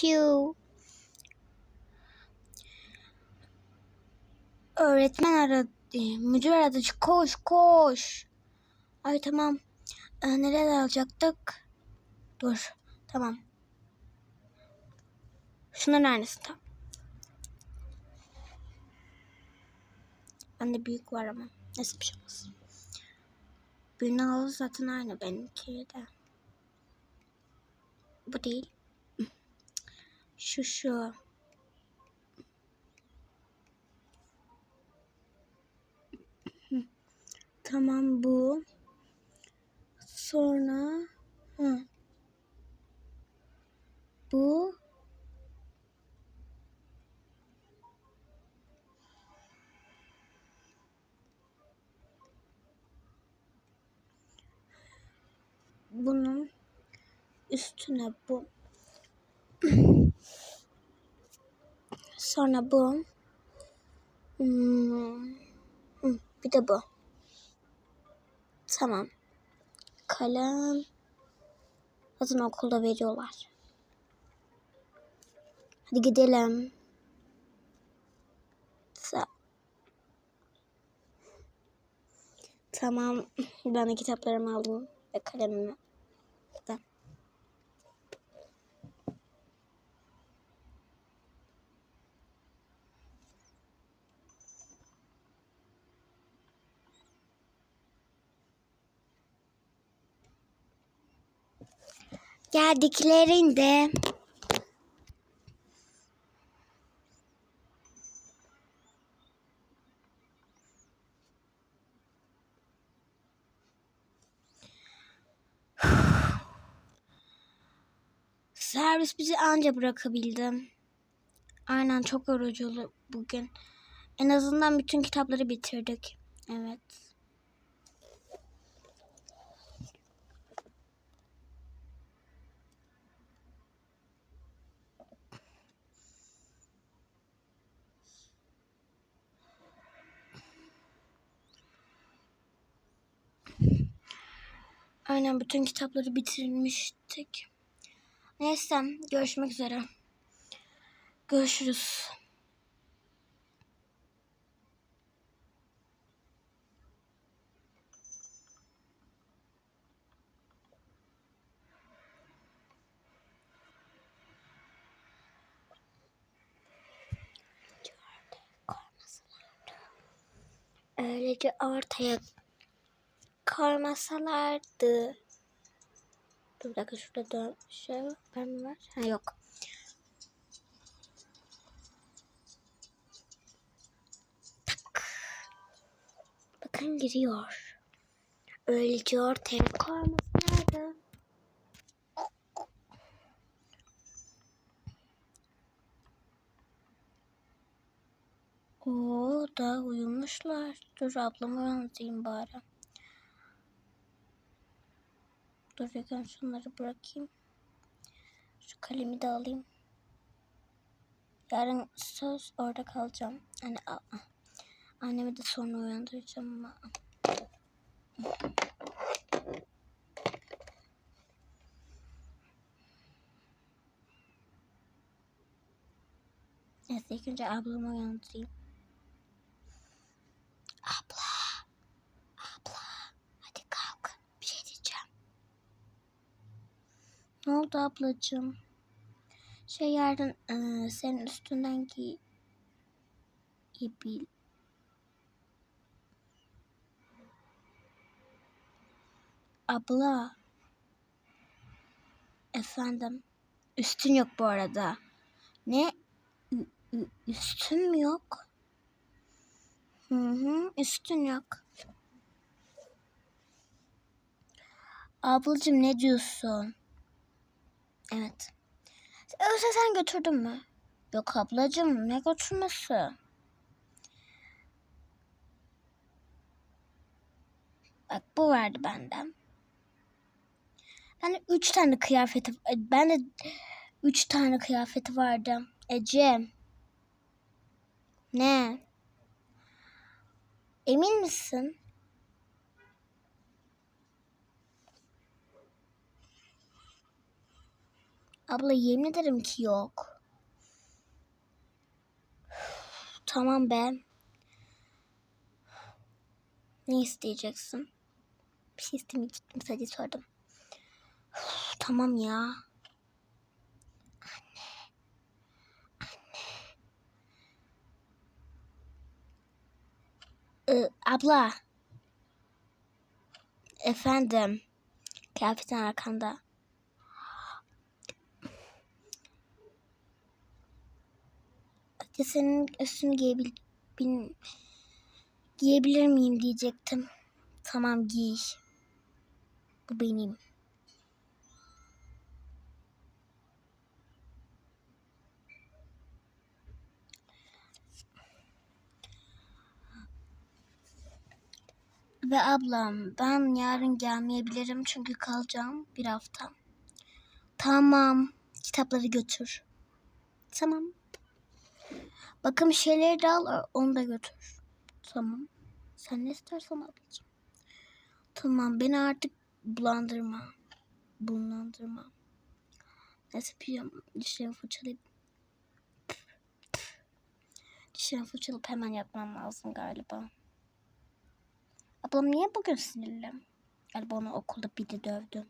Piu. Öğretmen aradı. Müdür aradı. Koş koş. Ay tamam. Ee, neler alacaktık? Dur. Tamam. Şunların aynısı tam. Bende büyük var ama. Neyse bir şey olmaz. Ağzı zaten aynı benimki de. Bu değil. Şu şu. Tamam bu. Sonra hı. Bu bunun üstüne bu. Sonra bu. Hmm. Hı, Bir de bu. Tamam. Kalem. Zaten okulda veriyorlar. Hadi gidelim. Sa- Tamam. Ben de kitaplarımı aldım ve kalemimi. Da. Geldiklerinde servis bizi anca bırakabildi. Aynen çok yorucu bugün. En azından bütün kitapları bitirdik. Evet. Aynen bütün kitapları bitirmiştik. Neyse görüşmek üzere. Görüşürüz. Öylece ortaya koymasalardı. Dur bir dakika şurada da şey var. Ben mi var? Ha yok. Tak. Bakın giriyor. Öylece ortaya koymasalardı. Oo da uyumuşlar. Dur ablamı anlatayım bari. Dur Regan şunları bırakayım. Şu kalemi de alayım. Yarın söz orada kalacağım. Hani aa, annemi de sonra uyandıracağım ama. Neyse ilk önce ablamı uyandırayım. Abla. Abla. Hadi kalk. Bir şey diyeceğim. Ne oldu ablacığım? Şey yarın eee, senin üstünden giy... giy- Abla. Efendim. Üstün yok bu arada. Ne? Ü- üstün yok? Hı hı, üstün yok. Ablacığım ne diyorsun? Evet. Öyleyse sen götürdün mü? Yok ablacığım ne götürmesi? Bak bu vardı benden. Ben de üç tane kıyafeti, ben de üç tane kıyafeti vardı. Ece. Ne? Emin misin? Abla yemin ederim ki yok. Tamam be. Ne isteyeceksin? Bir şey istemeyecektim sadece sordum. Tamam ya. Anne. Ee, abla. Efendim. Kıyafetin arkanda. Hadi senin üstünü giyebil bin, giyebilir miyim diyecektim. Tamam giy. Bu benim. Ve ablam ben yarın gelmeyebilirim çünkü kalacağım bir hafta. Tamam. Kitapları götür. Tamam. Bakım şeyleri de al onu da götür. Tamam. Sen ne istersen ablacığım. Tamam beni artık bulandırma. Bulandırma. Neyse pijama dişlerimi fırçalayıp dişlerimi fırçalayıp hemen yapmam lazım galiba. Ablam niye bugün sinirli? Galiba onu okulda bir de dövdü.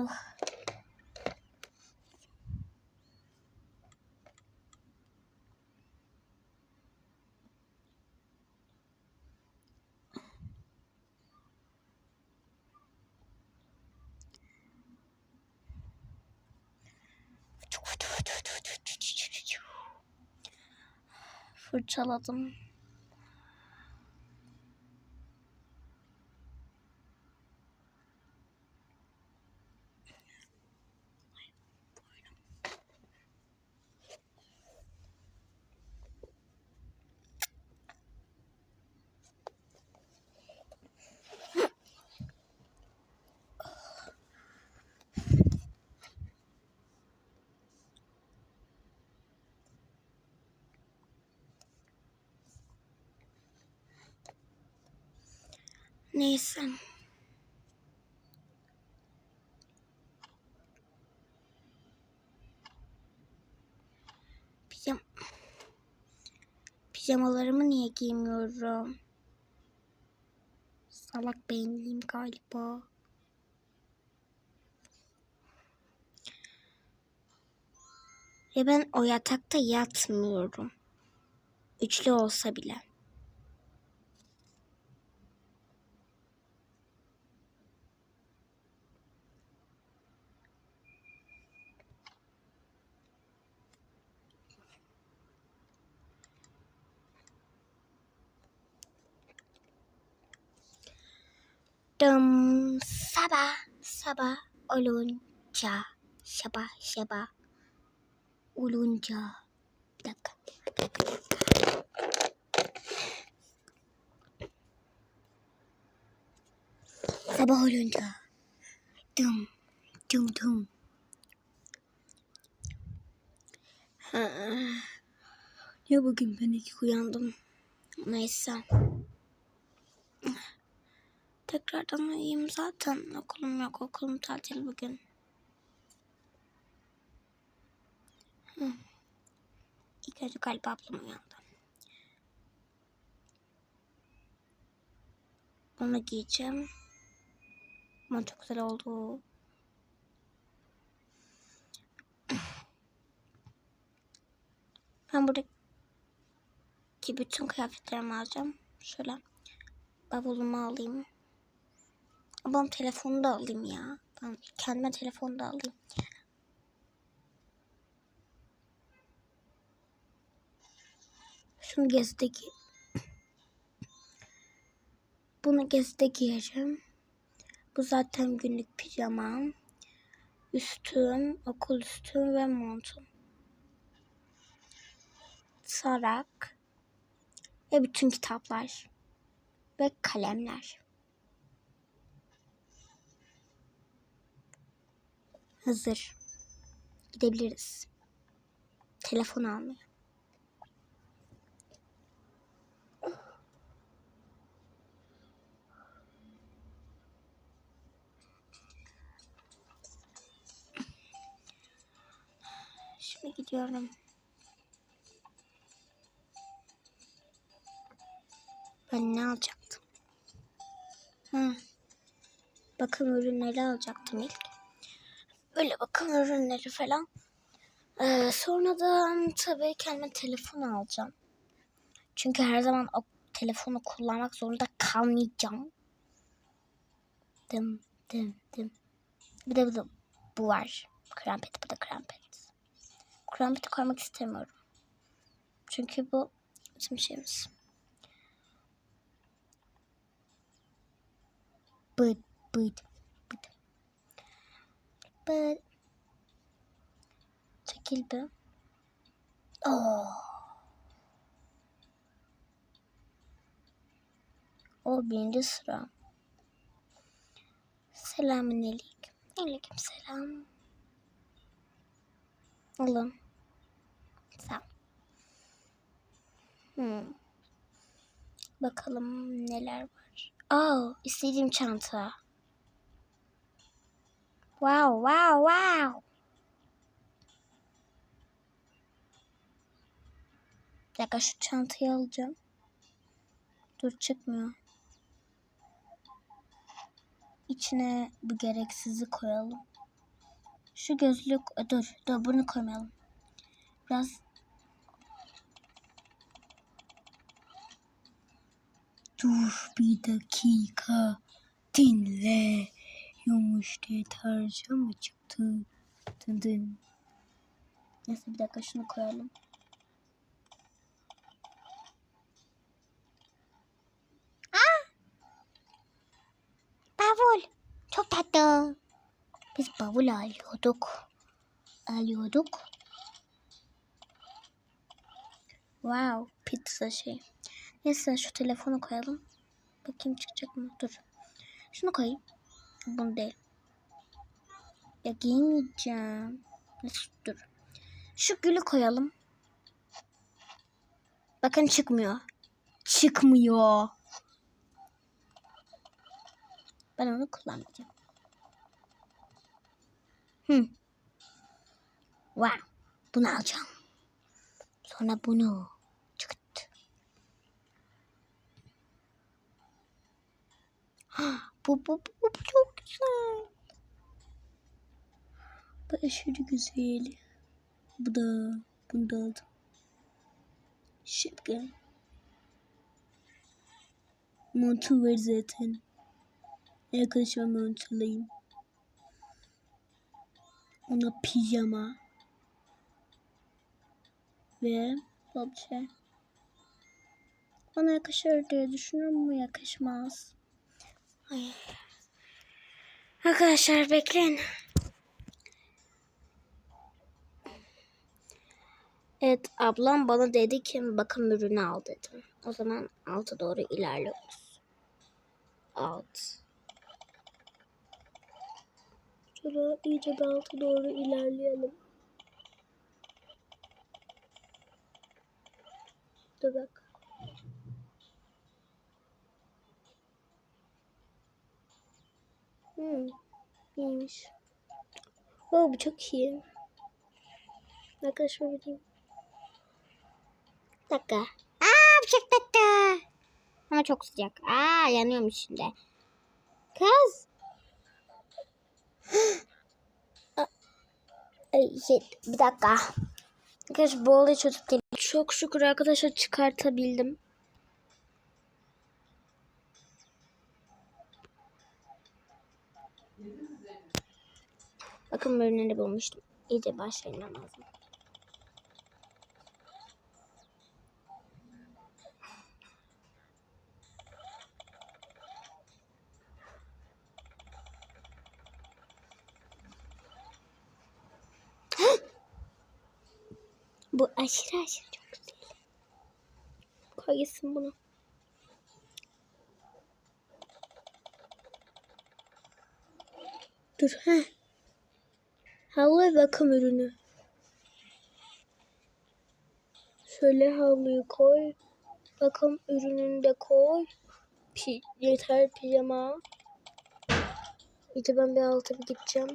Oh. Fırçaladım. Neyse. Pijam Pijamalarımı niye giymiyorum? Salak beyinliyim galiba. Ve ben o yatakta yatmıyorum. Üçlü olsa bile. Dım sabah sabah olunca sabah sabah olunca bir dakika. Sabah olunca dım dım dım. Ha. Ya bugün ben iki uyandım. Neyse. Tekrardan uyuyayım zaten. Okulum yok. Okulum tatil bugün. Hı. İlk önce galiba ablam uyandı. Bunu giyeceğim. Ama çok güzel oldu. Ben buradaki bütün kıyafetlerimi alacağım. Şöyle bavulumu alayım. Babam telefonu da alayım ya. Ben kendime telefonu da alayım. Şunu gezdeki bunu gezde giyeceğim. Bu zaten günlük pijamam. Üstüm, okul üstüm ve montum. Sarak ve bütün kitaplar ve kalemler. hazır. Gidebiliriz. Telefon almıyor. Şimdi gidiyorum. Ben ne alacaktım? Ha. Bakın ürünleri alacaktım ilk. Böyle bakım ürünleri falan. Ee, sonradan tabii kendime telefon alacağım. Çünkü her zaman o telefonu kullanmak zorunda kalmayacağım. Dım dım dım. Bir de bu, da- bu var. Krampet bu da krampet. Krampeti koymak istemiyorum. Çünkü bu bizim şeyimiz. Bıt bıt. Bıt. Çekil bir. Oo. O birinci sıra. Selamünaleyküm. Aleyküm selam. Alın. Sağ. Hmm. Bakalım neler var. Aa, istediğim çanta. Wow, wow, wow. Bir dakika şu çantayı alacağım. Dur çıkmıyor. İçine bu gereksizi koyalım. Şu gözlük e, dur dur bunu koymayalım. Biraz Dur bir dakika dinle. Yumuş deterjan mı çıktı? Dın dın. Neyse bir dakika şunu koyalım. Bavul. Çok tatlı. Biz bavul alıyorduk. Alıyorduk. Wow. Pizza şey. Neyse şu telefonu koyalım. Bakayım çıkacak mı? Dur. Şunu koyayım. Bunu değil. Ya giymeyeceğim. Neyse dur. Şu gülü koyalım. Bakın çıkmıyor. Çıkmıyor. Ben onu kullanmayacağım. Hı. Wow. Bunu alacağım. Sonra bunu. Çıktı. Bu, bu, bu, bu çok güzel. Bu aşırı güzel. Bu da, bunu da aldım. Şapka. Montu var zaten. Arkadaşıma mont alayım. Ona pijama. Ve obje. Bana yakışır diye düşünüyorum ama yakışmaz. Ay. Arkadaşlar bekleyin. Evet ablam bana dedi ki bakım ürünü al dedi. O zaman alta doğru ilerliyoruz. Alt. Şöyle iyice bir alta doğru ilerleyelim. Dur bak. Hmm, iyiymiş. Oh, bu çok iyi. Arkadaşlar bileyim. Bir dakika. Aa, bu çok tatlı. Ama çok sıcak. Aa, yanıyorum şimdi. Kız. Şey, bir dakika. Arkadaşlar bu olayı çözüp. Çok şükür arkadaşlar çıkartabildim. Bakın ürünleri bulmuştum. İyice başlaymam lazım. Bu aşırı aşırı çok güzel. Koyasın bunu. Dur ha. Havlu ve bakım ürünü. Şöyle havluyu koy. Bakım ürününü de koy. Pi yeter pijama. İyice ben bir alta bir gideceğim.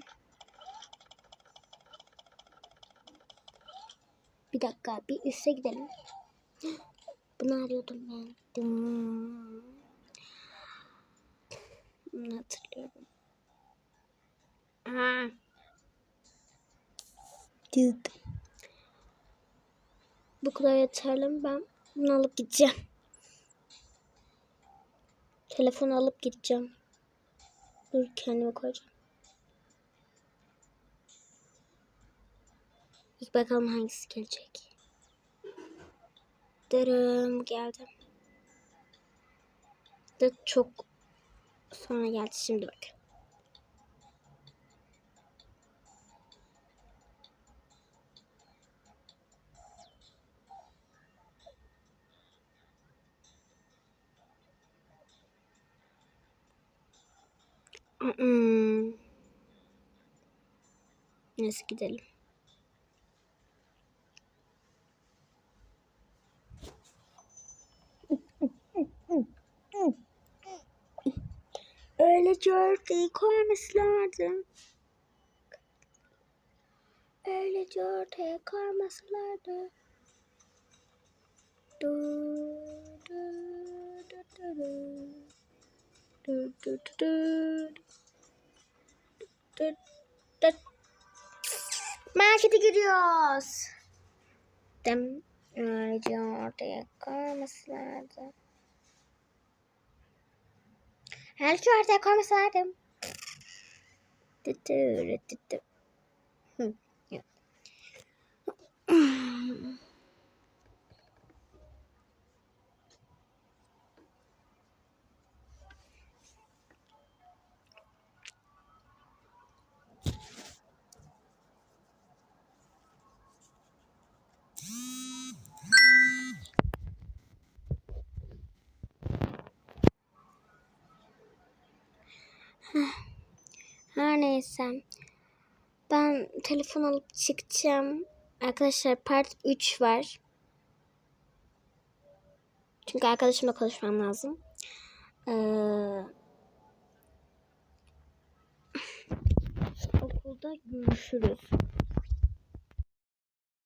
Bir dakika bir üste gidelim. Bunu arıyordum ben. Bunu hatırlıyorum. Aa. Dıt. Bu kadar yeterli mi? Ben bunu alıp gideceğim. Telefonu alıp gideceğim. Dur kendime koyacağım. İlk bakalım hangisi gelecek. Dırım geldi. De çok sonra geldi şimdi bak. Neyse gidelim. Öylece ortaya koyması lazım. Öylece ortaya koyması lazım. Du, du, du, du, du. Du, du. Markete gidiyoruz. Dem öylece ortaya koyması lazım. Her şey ortaya koyması lazım. Tü tü tü tü. Hı, yok. Neyse. Ben telefon alıp çıkacağım. Arkadaşlar part 3 var. Çünkü arkadaşımla konuşmam lazım. Ee, okulda görüşürüz.